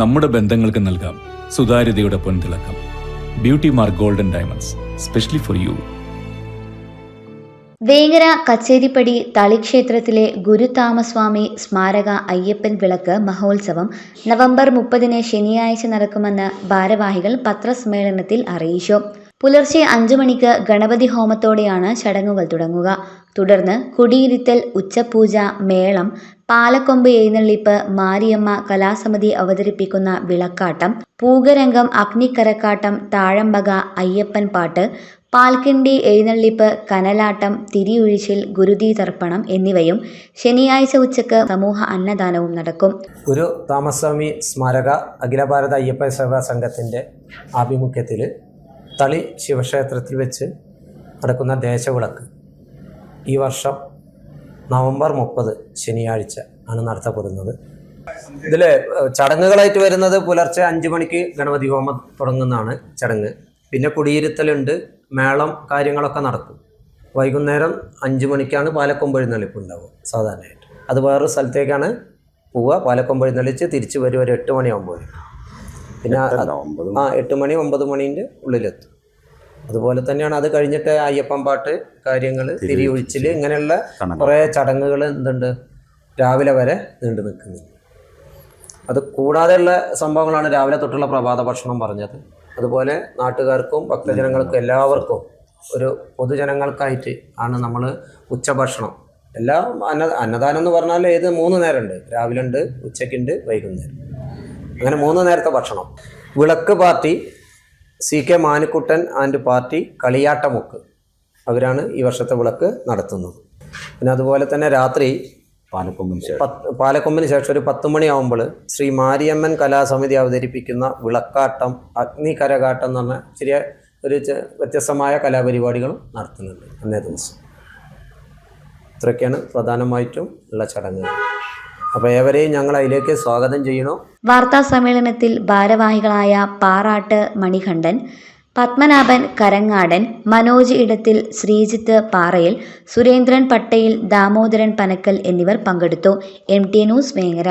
നമ്മുടെ ബന്ധങ്ങൾക്ക് നൽകാം സുതാര്യതയുടെ പൊൻതിളക്കം. Beauty Mark golden diamonds specially for you Vengara Kacheripadi തളിക്ഷേത്രത്തിലെ Guruthamaswami സ്മാരക അയ്യപ്പൻ വിളക്ക് മഹോത്സവം നവംബർ മുപ്പതിന് ശനിയാഴ്ച നടക്കുമെന്ന് ഭാരവാഹികൾ പത്രസമ്മേളനത്തിൽ അറിയിച്ചു. പുലർച്ചെ അഞ്ചു മണിക്ക് ഗണപതി ഹോമത്തോടെയാണ് ചടങ്ങുകൾ തുടങ്ങുക. തുടർന്ന് കുടിയിരുത്തൽ ഉച്ചപൂജ മേളം പാലക്കൊമ്പ് എഴുന്നള്ളിപ്പ് മാരിയമ്മ കലാസമിതി അവതരിപ്പിക്കുന്ന വിളക്കാട്ടം പൂകരംഗം അഗ്നിക്കരക്കാട്ടം താഴമ്പക അയ്യപ്പൻ പാട്ട് പാൽക്കിണ്ടി എഴുന്നള്ളിപ്പ് കനലാട്ടം തിരിയൊഴിച്ചിൽ ഗുരുതി തർപ്പണം എന്നിവയും ശനിയാഴ്ച ഉച്ചയ്ക്ക് സമൂഹ അന്നദാനവും നടക്കും. ഒരു താമസ്വാമി സ്മാരക അഖില ഭാരത അയ്യപ്പ സേവാ സംഘത്തിന്റെ ആഭിമുഖ്യത്തിൽ തളി ശിവക്ഷേത്രത്തിൽ വെച്ച് നടക്കുന്ന ദേശവിളക്ക്. ഈ വർഷം നവംബർ മുപ്പത് ശനിയാഴ്ച ആണ് നടത്തപ്പെടുന്നത്. ഇതിൽ ചടങ്ങുകളായിട്ട് വരുന്നത് പുലർച്ചെ അഞ്ച് മണിക്ക് ഗണപതി ഹോമം തുടങ്ങുന്നതാണ് ചടങ്ങ്. പിന്നെ കുടിയിരുത്തലുണ്ട് മേളം കാര്യങ്ങളൊക്കെ നടക്കും. വൈകുന്നേരം അഞ്ച് മണിക്കാണ് പാലക്കൊമ്പ് എഴുന്നള്ളിപ്പ് ഉണ്ടാവുക സാധാരണയായിട്ട്. അത് വേറൊരു സ്ഥലത്തേക്കാണ് പോവുക പാലക്കൊമ്പ് തിരിച്ചു തിരിച്ച് വരും ഒരു എട്ട് മണിയാകുമ്പോൾ പിന്നെ ആ എട്ട് മണി ഒമ്പത് മണീന്റെ ഉള്ളിലെത്തും. അതുപോലെ തന്നെയാണ് അത് കഴിഞ്ഞിട്ട് അയ്യപ്പൻ പാട്ട് കാര്യങ്ങൾ തിരിയൊഴിച്ചിൽ ഇങ്ങനെയുള്ള കുറേ ചടങ്ങുകൾ എന്തുണ്ട്? രാവിലെ വരെ നീണ്ടു നിൽക്കുന്നു. അത് കൂടാതെയുള്ള സംഭവങ്ങളാണ് രാവിലെ തൊട്ടുള്ള പ്രഭാത ഭക്ഷണം പറഞ്ഞത്. അതുപോലെ നാട്ടുകാർക്കും ഭക്തജനങ്ങൾക്കും എല്ലാവർക്കും ഒരു പൊതുജനങ്ങൾക്കായിട്ട് ആണ് നമ്മൾ ഉച്ചഭക്ഷണം. എല്ലാം അന്ന അന്നദാനം എന്ന് പറഞ്ഞാൽ ഏത് മൂന്ന് നേരമുണ്ട്. രാവിലെ ഉണ്ട് ഉച്ചയ്ക്കുണ്ട് വൈകുന്നേരം. അങ്ങനെ മൂന്ന് നേരത്തെ ഭക്ഷണം. വിളക്ക് party C K Manikuttan and party Kaliyattamukku. അവരാണ് ഈ വർഷത്തെ വിളക്ക് നടത്തുന്നത്. പിന്നെ അതുപോലെ തന്നെ രാത്രി പാലക്കൊമ്പിന് ശേഷം. പാലക്കൊമ്പിന് ശേഷം ഒരു പത്ത് മണിയാവുമ്പോൾ ശ്രീ മാരിയമ്മൻ കലാസമിതി അവതരിപ്പിക്കുന്ന വിളക്കാട്ടം അഗ്നി കരകാട്ടം എന്ന് പറഞ്ഞ ചെറിയ ഒരു വ്യത്യസ്തമായ കലാപരിപാടികളും നടത്തുന്നുണ്ട് അന്നേ ദിവസം. ഇത്രയൊക്കെയാണ് പ്രധാനമായിട്ടും ഉള്ള ചടങ്ങുകൾ. അപ്പോൾ ഏവരെയും ഞങ്ങൾ അതിലേക്ക് സ്വാഗതം ചെയ്യണോ വാർത്താ സമ്മേളനത്തിൽ ഭാരവാഹികളായ പാറാട്ട് മണികണ്ഠൻ പത്മനാഭൻ കരങ്ങാടൻ മനോജ് ഇടത്തിൽ ശ്രീജിത്ത് പാറയിൽ സുരേന്ദ്രൻ പട്ടേൽ ദാമോദരൻ പനക്കൽ എന്നിവർ പങ്കെടുത്തു. M T news Vengara.